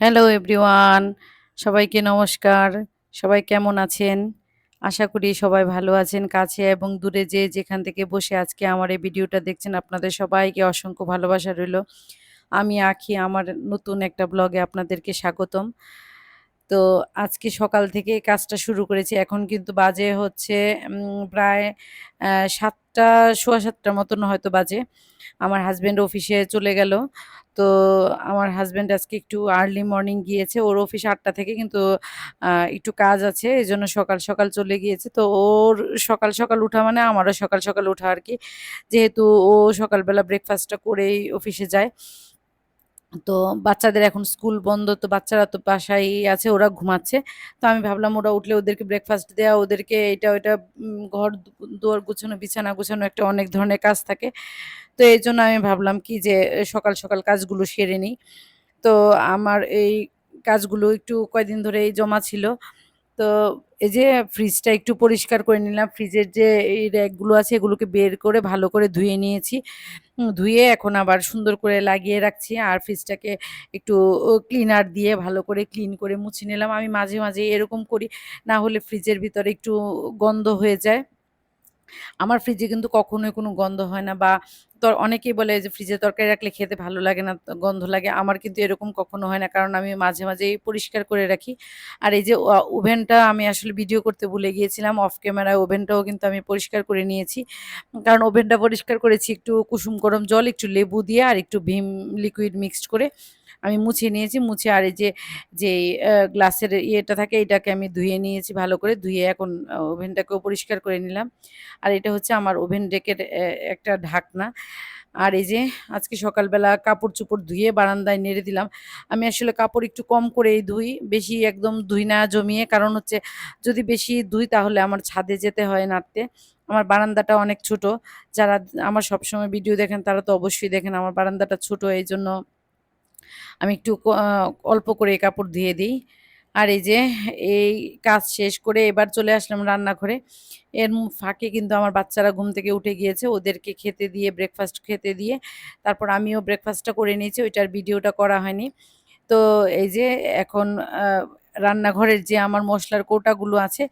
Hello everyone সবাইকে নমস্কার। সবাই কেমন আছেন? আশা করি সবাই ভালো আছেন, কাছে এবং দূরে যে যেখান থেকে বসে আজকে আমার এই ভিডিওটা দেখছেন, আপনাদের সবাইকে অসংখ্য ভালোবাসা রইল। আমি আঁকি আমার নতুন একটা ব্লগে আপনাদেরকে স্বাগতম। তো আজকে সকাল থেকে কাজটা শুরু করেছি। এখন কিন্তু বাজে হচ্ছে প্রায় সাতটা, সোয়া সাতটার মতন হয়তো বাজে। আমার হাজব্যান্ড অফিসে চলে গেল। তো আমার হাজব্যান্ড আজকে একটু আর্লি মর্নিং গিয়েছে। ওর অফিস আটটা থেকে কিন্তু একটু কাজ আছে এই জন্য সকাল সকাল চলে গিয়েছে। তো ওর সকাল সকাল উঠা মানে আমারও সকাল সকাল উঠা আর কি। যেহেতু ও সকালবেলা ব্রেকফাস্টটা করেই অফিসে যায়। তো বাচ্চাদের এখন স্কুল বন্ধ, তো বাচ্চারা তো বাসায় আছে, ওরা ঘুমাচ্ছে। তো আমি ভাবলাম ওরা উঠলে ওদেরকে ব্রেকফাস্ট দেওয়া ওদেরকে এটা ওইটা ঘর দুয়ার গুছানো, বিছানা গুছানো একটা অনেক ধরনের কাজ থাকে। তো এই জন্য আমি ভাবলাম কি যে, সকাল সকাল কাজগুলো সেরে নিই। তো আমার এই কাজগুলো একটু কয়দিন ধরে এই জমা ছিল। তো এই যে ফ্রিজটা একটু পরিষ্কার করে নিলাম। ফ্রিজের যে এই র্যাকগুলো আছে, এগুলোকে বের করে ভালো করে ধুয়ে নিয়েছি। ধুয়ে এখন আবার সুন্দর করে লাগিয়ে রাখছি। আর ফ্রিজটাকে একটু ক্লিনার দিয়ে ভালো করে ক্লিন করে মুছে নিলাম। আমি মাঝে মাঝে এরকম করি, না হলে ফ্রিজের ভিতরে একটু গন্ধ হয়ে যায়। আমার ফ্রিজে কিন্তু কখনোই কোনো গন্ধ হয় না বা তোর অনেকেই বলে যে ফ্রিজে তরকারি রাখলে খেতে ভালো লাগে না গন্ধ লাগে। আমার কিন্তু এরকম কখনো হয় না, কারণ আমি মাঝে মাঝেই পরিষ্কার করে রাখি। আর এই যে ওভেনটা আমি আসলে ভিডিও করতে ভুলে গিয়েছিলাম অফ ক্যামেরায় ওভেনটাও কিন্তু আমি পরিষ্কার করে নিয়েছি। কারণ ওভেনটা পরিষ্কার করেছি একটু কুসুম গরম জল, একটু লেবু দিয়ে আর একটু ভীম লিকুইড মিক্সড করে। আমি মুছে নিয়েছি, মুছে আর এই যে যে গ্লাসের ইয়েটা থাকে এটাকে আমি ধুয়ে নিয়েছি ভালো করে, ধুয়ে এখন ওভেনটাকেও পরিষ্কার করে নিলাম। আর এটা হচ্ছে আমার ওভেন ডেকের একটা ঢাকনা। আর এই যে, আজকে সকালবেলা কাপড় চোপড় ধুয়ে বারান্দায় নেড়ে দিলাম। আমি আসলে কাপড় একটু কম করেই ধুই, বেশি একদম ধুই না জমিয়ে। কারণ হচ্ছে, যদি বেশি ধুই তাহলে আমার ছাদে যেতে হয় নাড়তে। আমার বারান্দাটা অনেক ছোট। যারা আমার সবসময় ভিডিও দেখেন তারা তো অবশ্যই দেখেন আমার বারান্দাটা ছোট এই জন্য আমি একটু অল্প করে কাপড় ধুয়ে দিই। আর এই যে, এই কাজ শেষ করে এবার চলে আসলাম রান্নাঘরে। এর ফাঁকে কিন্তু আমার বাচ্চারা ঘুম থেকে উঠে গিয়েছে। ওদেরকে খেতে দিয়ে ব্রেকফাস্ট খেতে দিয়ে, তারপর আমিও ব্রেকফাস্টটা করে নিয়েছি। ওইটার ভিডিওটা করা হয়নি। তো এই যে, এখন রান্নাঘরের যে আমার মশলার কৌটাগুলো আছে,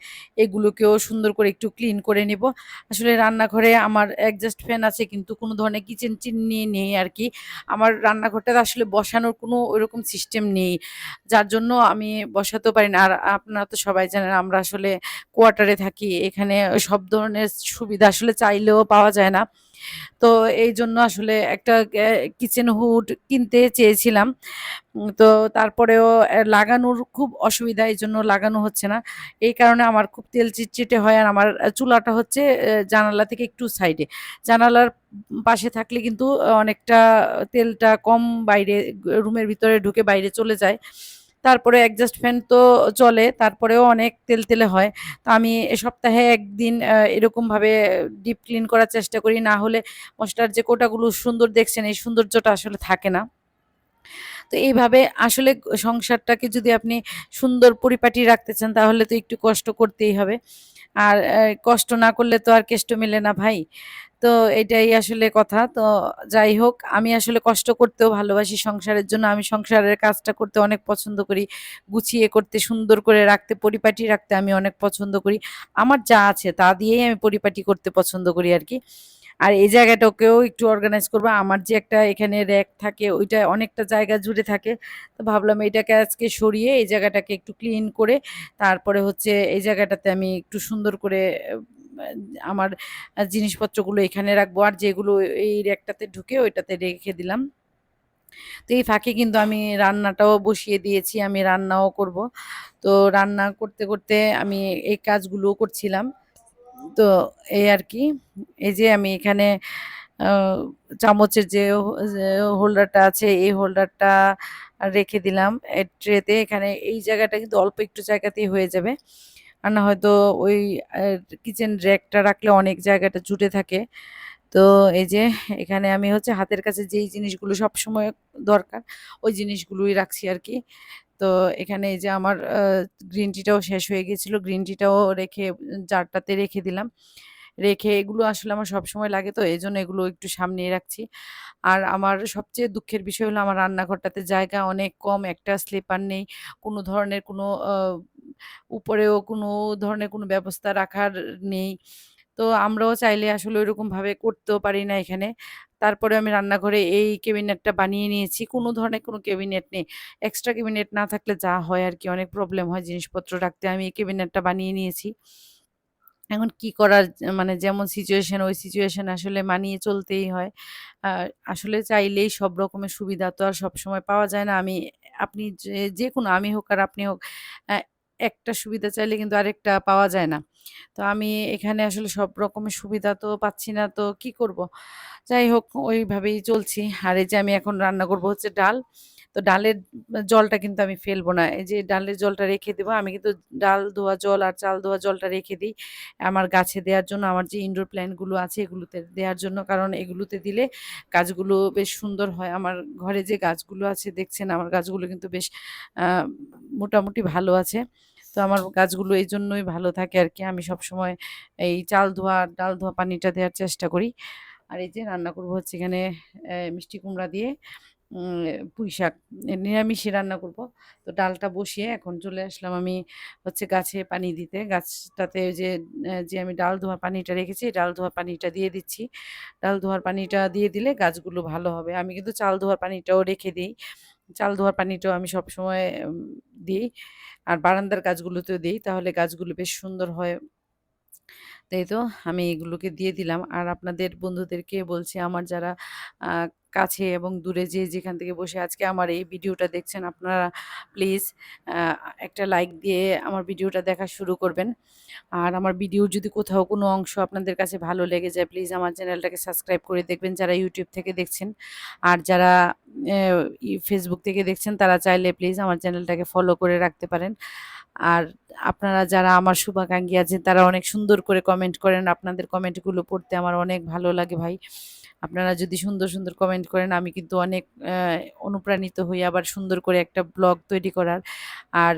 এগুলোকেও সুন্দর করে একটু ক্লিন করে নিব। আসলে রান্নাঘরে আমার অ্যাডজাস্ট ফ্যান আছে, কিন্তু কোনো ধরনের কিচেন চিমনি নেই আর কি আমার রান্নাঘরটাতে আসলে বসানোর কোনো ওইরকম সিস্টেম নেই। যার জন্য আমি বসাতেও পারি না। আর আপনারা তো সবাই জানেন, আমরা আসলে কোয়ার্টারে থাকি। এখানে সব ধরনের সুবিধা আসলে চাইলেও পাওয়া যায় না। তো এই জন্য আসলে একটা কিচেন হুড কিনতে চেয়েছিলাম। তো তারপরেও লাগানোর খুব অসুবিধা এই জন্য লাগানো হচ্ছে না। এই কারণে আমার খুব তেল চিটচিটে হয় আর আমার চুলাটা হচ্ছে জানালা থেকে একটু সাইডে জানালার পাশে থাকলে কিন্তু অনেকটা তেলটা কম বাইরে, রুমের ভিতরে ঢুকে বাইরে চলে যায়। তারপরে অ্যাডজাস্ট ফ্যান তো চলে, তারপরেও অনেক তেলতেলে হয়। তো আমি এ সপ্তাহে একদিন এরকমভাবে ডিপ ক্লিন করার চেষ্টা করি, না হলে মশলার যে কোটাগুলো সুন্দর দেখছেন, এই সৌন্দর্যটা আসলে থাকে না। তো এইভাবে আসলে সংসারটাকে যদি আপনি সুন্দর পরিপাটি রাখতে চান, তাহলে তো একটু কষ্ট করতেই হবে। আর কষ্ট না করলে তো আর কেষ্ট মেলে না ভাই। তো এটাই আসলে কথা। তো যাই হোক, আমি আসলে কষ্ট করতেও ভালোবাসি সংসারের জন্য। আমি সংসারের কাজটা করতে অনেক পছন্দ করি। গুছিয়ে করতে, সুন্দর করে রাখতে, পরিপাটি রাখতে আমি অনেক পছন্দ করি। আমার যা আছে তা দিয়েই আমি পরিপাটি করতে পছন্দ করি আর কি। আর এই জায়গাটাকেও একটু অর্গানাইজ করব। আমার যে একটা এখানে র্যাক থাকে, ওইটা অনেকটা জায়গা জুড়ে থাকে। তো ভাবলাম এটাকে আজকে সরিয়ে এই জায়গাটাকে একটু ক্লিন করে, তারপরে হচ্ছে এই জায়গাটাতে আমি একটু সুন্দর করে আমার জিনিসপত্রগুলো এখানে রাখব। আর যেগুলো এই র্যাকটাতে ঢুকে ওইটাতে রেখে দিলাম। তো এই ফাঁকে কিন্তু আমি রান্নাটাও বসিয়ে দিয়েছি, আমি রান্নাও করব। তো রান্না করতে করতে আমি এই কাজগুলোও করছিলাম। তো এই আর কি, এই যে আমি এখানে চামচের যে হোল্ডারটা আছে, এই হোল্ডারটা রেখে দিলাম। ট্রেতে এখানে এই জায়গাটা কিন্তু অল্প একটু জায়গাতেই হয়ে যাবে। আর না হয়তো ওই কিচেন র্যাকটা রাখলে অনেক জায়গাটা জুটে থাকে। তো এই যে এখানে আমি হচ্ছে হাতের কাছে যেই জিনিসগুলো সব সময় দরকার, ওই জিনিসগুলোই রাখছি আর কি তো এখানে এই যে আমার গ্রিন টিটাও শেষ হয়ে গেছিল গ্রিন টিটাও রেখে, জারটাতে রেখে দিলাম। রেখে এগুলো আসলে আমার সবসময় লাগে, তো এই জন্য এগুলো একটু সামনেই রাখছি। আর আমার সবচেয়ে দুঃখের বিষয় হলো, আমার রান্নাঘরটাতে জায়গা অনেক কম, একটা স্লিপার নেই। কোনো ধরনের কোনো উপরেও কোনো ধরনের কোনো ব্যবস্থা রাখার নেই। তো আমরাও চাইলে আসলে ওইরকমভাবে করতেও পারি না এখানে। তারপরে আমি রান্নাঘরে এই ক্যাবিনেটটা বানিয়ে নিয়েছি। কোনো ধরনের কোনো ক্যাবিনেট নেই। এক্সট্রা ক্যাবিনেট না থাকলে যা হয় আর কি, অনেক প্রবলেম হয় জিনিসপত্র রাখতে। আমি এই ক্যাবিনেটটা বানিয়ে নিয়েছি। এখন কি করার মানে যেমন সিচুয়েশন ওই সিচুয়েশন আসলে মানিয়ে চলতেই হয়। আসলে চাইলেই সব রকমের সুবিধা তো আর সবসময় পাওয়া যায় না। আমি, আপনি যে কোনো আমি হোক আর আপনি হোক একটা সুবিধা চাইলে কিন্তু আরেকটা পাওয়া যায় না। তো আমি এখানে আসলে সব রকমের সুবিধা তো পাচ্ছি না, তো কি করব? যাই হোক, ওইভাবেই চলছি। আর এই যে আমি এখন রান্না করব হচ্ছে ডাল। তো ডালের জলটা কিন্তু আমি ফেলব না। এই যে ডালের জলটা রেখে দেবো, আমি কিন্তু ডাল ধোয়া জল আর চাল ধোয়া জলটা রেখে দিই আমার গাছে দেওয়ার জন্য, আমার যে ইনডোর প্ল্যান্টগুলো আছে এগুলোতে দেওয়ার জন্য। কারণ এগুলোতে দিলে গাছগুলো বেশ সুন্দর হয়। আমার ঘরে যে গাছগুলো আছে, দেখছেন আমার গাছগুলো কিন্তু বেশ মোটামুটি ভালো আছে। তো আমার গাছগুলো এই জন্যই ভালো থাকে আর কি আমি সবসময় এই চাল ধোয়া, ডাল ধোয়া পানিটা দেওয়ার চেষ্টা করি। আর এই যে রান্না করব হচ্ছে এখানে মিষ্টি কুমড়া দিয়ে পুঁই শাক। নিরামিষই রান্না করব। তো ডালটা বসিয়ে এখন চলে আসলাম আমি হচ্ছে গাছে পানি দিতে। গাছটাতে যে যে আমি ডাল ধোয়ার পানিটা রেখেছি, ডাল ধোয়ার পানিটা দিয়ে দিচ্ছি। ডাল ধোয়ার পানিটা দিয়ে দিলে গাছগুলো ভালো হবে। আমি কিন্তু চাল ধোয়ার পানিটাও রেখে দিই। চাল ধোয়ার পানিটাও আমি সবসময় দিই। আর বারান্দার গাছগুলোতেও দিই। তাহলে গাছগুলো বেশ সুন্দর হয়। তাই তো? আমি এগুলোকে দিয়ে দিলাম। আর আপনাদের বন্ধুদেরকে বলছি, আমার যারা কাছে এবং দূরে যে যেখান থেকে বসে আজকে আমার এই ভিডিওটা দেখছেন, আপনারা প্লিজ একটা লাইক দিয়ে আমার ভিডিওটা দেখা শুরু করবেন। আর আমার ভিডিওর যদি কোথাও কোনো অংশ আপনাদের কাছে ভালো লেগে যায় প্লিজ আমার চ্যানেলটাকে সাবস্ক্রাইব করে দেখবেন, যারা ইউটিউব থেকে দেখছেন। আর যারা ফেসবুক থেকে দেখছেন, তারা চাইলে প্লিজ আমার চ্যানেলটাকে ফলো করে রাখতে পারেন। আর আপনারা যারা আমার শুভাকাঙ্ক্ষী আছেন, তারা অনেক সুন্দর করে কমেন্ট করেন। আপনাদের কমেন্টগুলো পড়তে আমার অনেক ভালো লাগে ভাই। আপনারা যদি সুন্দর সুন্দর কমেন্ট করেন, আমি কিন্তু অনেক অনুপ্রাণিত হই আবার সুন্দর করে একটা ব্লগ তৈরি করার। আর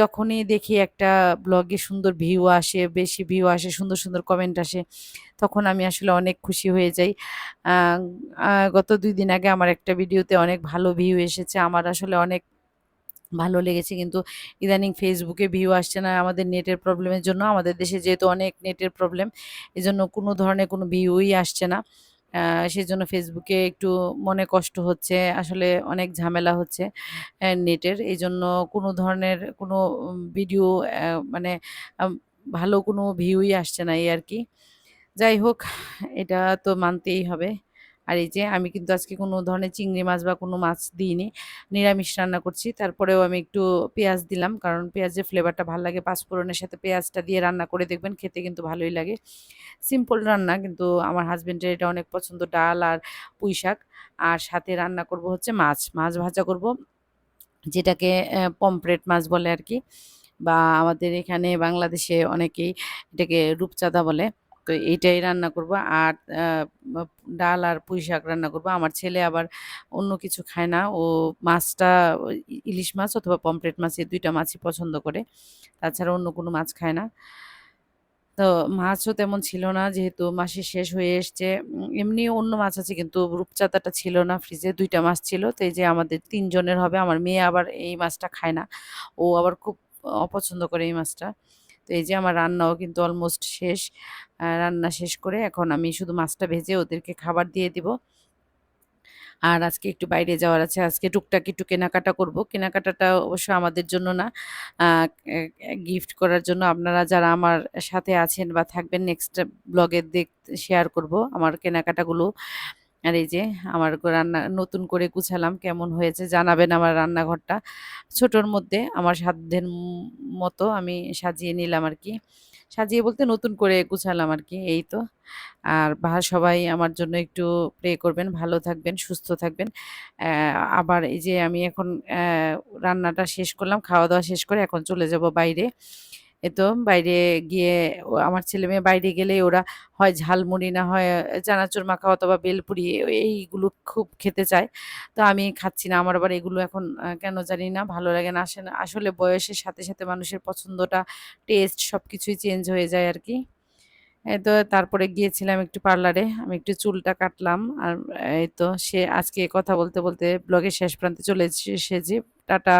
যখনই দেখি একটা ব্লগে সুন্দর ভিউ আসে, বেশি ভিউ আসে, সুন্দর সুন্দর কমেন্ট আসে, তখন আমি আসলে অনেক খুশি হয়ে যাই। গত দুই দিন আগে আমার একটা ভিডিওতে অনেক ভালো ভিউ এসেছে। আমার আসলে অনেক ভালো লেগেছে। কিন্তু ইদানিং ফেসবুকে ভিউ আসছে না। আমাদের নেটের প্রবলেমের জন্য আমাদের দেশে যেহেতু অনেক নেটের প্রবলেম এজন্য কোনো ধরনের কোনো ভিউই আসছে না। সেজন্য ফেসবুকে একটু মনে কষ্ট হচ্ছে। আসলে অনেক ঝামেলা হচ্ছে নেটের এই জন্য কোনো ধরনের কোনো ভিডিও মানে ভালো কোনো ভিউই আসছে না এই আর কি। যাই হোক, এটা তো মানতেই হবে। আর এই যে আমি কিন্তু আজকে কোনো ধরনের চিংড়ি মাছ বা কোনো মাছ দিইনি, নিরামিষ রান্না করছি। তারপরেও আমি একটু পেঁয়াজ দিলাম, কারণ পেঁয়াজের ফ্লেভারটা ভালো লাগে, পাঁচফোড়নের সাথে পেঁয়াজটা দিয়ে রান্না করে দেখবেন খেতে কিন্তু ভালোই লাগে। সিম্পল রান্না, কিন্তু আমার হাজব্যান্ডের এটা অনেক পছন্দ, ডাল আর পুঁই শাক। আর সাথে রান্না করব হচ্ছে মাছ মাছ ভাজা করব, যেটাকে পমপ্লেট মাছ বলে আর কি। বা আমাদের এখানে বাংলাদেশে অনেকেই এটাকে রূপচাঁদা বলে। তো এইটাই রান্না করব। আর ডাল আর পুঁই শাক রান্না করব। আমার ছেলে আবার অন্য কিছু খায় না। ও মাছটা, ইলিশ মাছ অথবা পমপ্লেট মাছ এই দুইটা মাছই পছন্দ করে। তাছাড়া অন্য কোনো মাছ খায় না। তো মাছও তেমন ছিল না। যেহেতু মাসের শেষ হয়ে এসছে এমনি অন্য মাছ আছে কিন্তু রূপচাঁদাটা ছিল না ফ্রিজে। দুইটা মাছ ছিল। তো এই যে আমাদের তিনজনের হবে। আমার মেয়ে আবার এই মাছটা খায় না। ও আবার খুব অপছন্দ করে এই মাছটা। তো এই যে আমার রান্নাও কিন্তু অলমোস্ট শেষ রান্না শেষ করে এখন আমি শুধু মাছটা ভেজে ওদেরকে খাবার দিয়ে দিব। আর আজকে একটু বাইরে যাওয়ার আছে, আজকে টুকটাক একটু কেনাকাটা করব। কেনাকাটাটা অবশ্য আমাদের জন্য না গিফট করার জন্য। আপনারা যারা আমার সাথে আছেন বা থাকবেন নেক্সট ব্লগে দেখ শেয়ার করব আমার কেনাকাটাগুলো। আর এই যে আমার রান্না নতুন করে গুছালাম, কেমন হয়েছে জানাবেন আমার রান্নাঘরটা। ছোটোর মধ্যে আমার সাধ্যের মতো আমি সাজিয়ে নিলাম আর কি সাজিয়ে বলতে নতুন করে গুছালাম আর কি এই তো। আর বা, সবাই আমার জন্য একটু প্রে করবেন, ভালো থাকবেন, সুস্থ থাকবেন। আবার এই যে আমি এখন রান্নাটা শেষ করলাম খাওয়া দাওয়া শেষ করে এখন চলে যাব বাইরে। এ তো বাইরে গিয়ে আমার ছেলে মেয়ে বাইরে গেলে ওরা হয় ঝালমুড়ি না হয় চানাচুর মাখা অথবা বেলপুরি এইগুলো খুব খেতে চায়। তো আমি খাচ্ছি না, আমার আবার এগুলো এখন কেন জানি না, ভালো লাগে না, আসে না, আসলে বয়সের সাথে সাথে মানুষের পছন্দটা টেস্ট সব কিছুই চেঞ্জ হয়ে যায় আর কি তো তারপরে গিয়েছিলাম একটু পার্লারে, আমি একটু চুলটা কাটলাম, আর এই তো সে আজকে কথা বলতে বলতে ব্লগের শেষ প্রান্তে চলে এসেছি টাটা।